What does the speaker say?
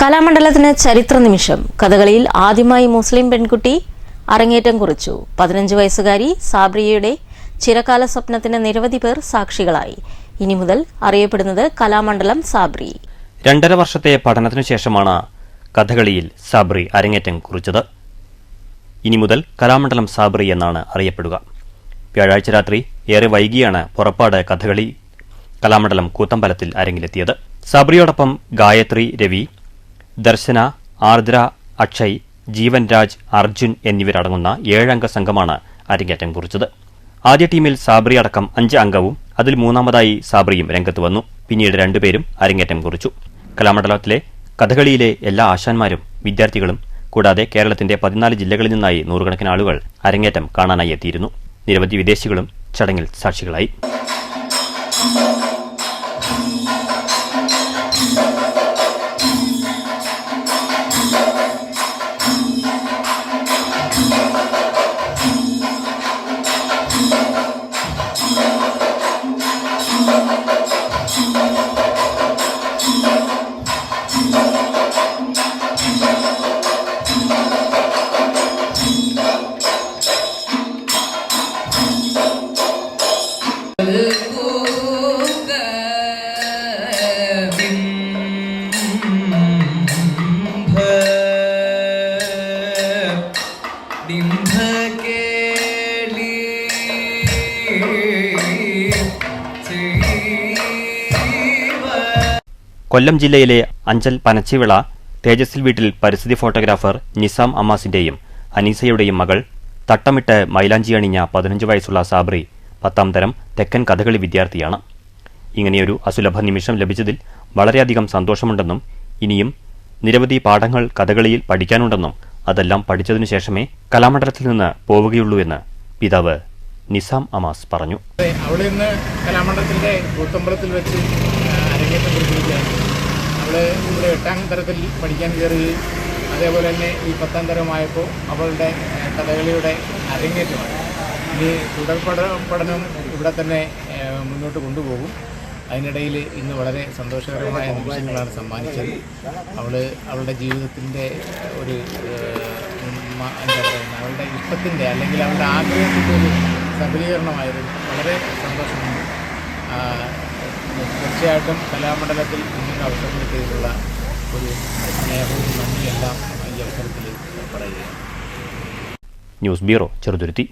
കലാമണ്ഡലത്തിന് ചരിത്ര നിമിഷം കഥകളിയിൽ ആദ്യമായി മുസ്ലിം പെൺകുട്ടി അരങ്ങേറ്റം കുറിച്ചു. പതിനഞ്ച് വയസ്സുകാരി സാബ്രിയയുടെ ചിരകാല സ്വപ്നത്തിന് നിരവധി പേർ സാക്ഷികളായി. ഇനി മുതൽ അറിയപ്പെടുന്നത് കലാമണ്ഡലം സാബ്രി. രണ്ടര വർഷത്തെ പഠനത്തിനു ശേഷമാണ് കഥകളിയിൽ സാബ്രി അരങ്ങേറ്റം കുറിച്ചത്. ഇനി മുതൽ കലാമണ്ഡലം സാബ്രി എന്നാണ് അറിയപ്പെടുക. വ്യാഴാഴ്ച രാത്രി ഏറെ വൈകിയാണ് പുറപ്പാട് കഥകളി കലാമണ്ഡലം കൂത്തമ്പലത്തിൽ അരങ്ങിലെത്തിയത്. സാബ്രിയോടൊപ്പം ഗായത്രി രവി ദർശന ആർദ്ര അക്ഷയ് ജീവൻ രാജ് അർജുൻ എന്നിവരടങ്ങുന്ന ഏഴംഗ സംഘമാണ് അരങ്ങേറ്റം കുറിച്ചത്. ആദ്യ ടീമിൽ സാബ്രി അടക്കം അഞ്ച് അംഗവും അതിൽ മൂന്നാമതായി സാബ്രിയും രംഗത്ത് വന്നു. പിന്നീട് രണ്ടുപേരും അരങ്ങേറ്റം കുറിച്ചു. കലാമണ്ഡലത്തിലെ കഥകളിയിലെ എല്ലാ ആശാന്മാരും വിദ്യാർത്ഥികളും കൂടാതെ കേരളത്തിന്റെ പതിനാല് ജില്ലകളിൽ നിന്നായി നൂറുകണക്കിന് ആളുകൾ അരങ്ങേറ്റം കാണാനായി എത്തിയിരുന്നു. നിരവധി വിദേശികളും ചടങ്ങിൽ സാക്ഷികളായി. കൊല്ലം ജില്ലയിലെ അഞ്ചൽ പനച്ചിവിള തേജസ്സിൽ വീട്ടിൽ പരിസ്ഥിതി ഫോട്ടോഗ്രാഫർ നിസാം അമ്മാസിന്റെയും അനീസയുടെയും മകൾ തട്ടമിട്ട് മൈലാഞ്ചി അണിഞ്ഞ പതിനഞ്ച് വയസ്സുള്ള സാബ്രി പത്താം തരം തെക്കൻ കഥകളി വിദ്യാർത്ഥിയാണ്. ഇങ്ങനെയൊരു അസുലഭ നിമിഷം ലഭിച്ചതിൽ വളരെയധികം സന്തോഷമുണ്ടെന്നും ഇനിയും നിരവധി പാഠങ്ങൾ കഥകളിയിൽ പഠിക്കാനുണ്ടെന്നും അതെല്ലാം പഠിച്ചതിനു ശേഷമേ കലാമണ്ഡലത്തിൽ നിന്ന് പോവുകയുള്ളൂ എന്ന് പിതാവ് നിസാം അമാസ് പറഞ്ഞു. അവിടെ നിന്ന് കലാമണ്ഡലത്തിന്റെ കൂത്തമ്പലത്തിൽ വെച്ച് അരങ്ങേറ്റം കുറിച്ചിരിക്കുകയാണ് അവൾ ഇവിടെ എട്ടാം തരത്തിൽ പഠിക്കാൻ കയറുകയും അതേപോലെ തന്നെ ഈ പത്താം തരമായപ്പോൾ അവളുടെ കഥകളിയുടെ അരങ്ങേറ്റമാണ്. ഇനി തുടർ പഠ- പഠനം ഇവിടെ തന്നെ മുന്നോട്ട് കൊണ്ടുപോകും. അതിനിടയിൽ ഇന്ന് വളരെ സന്തോഷകരമായ നിമിഷങ്ങളാണ് സമ്മാനിച്ചത്. അവൾ അവളുടെ ജീവിതത്തിന്റെ ഒരു എന്താ പറയുക അവളുടെ ഇഷ്ടത്തിന്റെ അല്ലെങ്കിൽ അവളുടെ ആഗ്രഹത്തിന്റെ ഒരു സബലീകരണമായിരുന്നു വളരെ സന്തോഷമുണ്ട്. തീർച്ചയായിട്ടും കലാമണ്ഡലത്തിൽ ഇങ്ങനെ അവസരം കിട്ടിയിട്ടുള്ള ഒരു സ്നേഹവും നന്ദിയെല്ലാം ഈ അവസരത്തിൽ പറയുകയാണ് ന്യൂസ് ബ്യൂറോ ചെറുതുരുത്തി.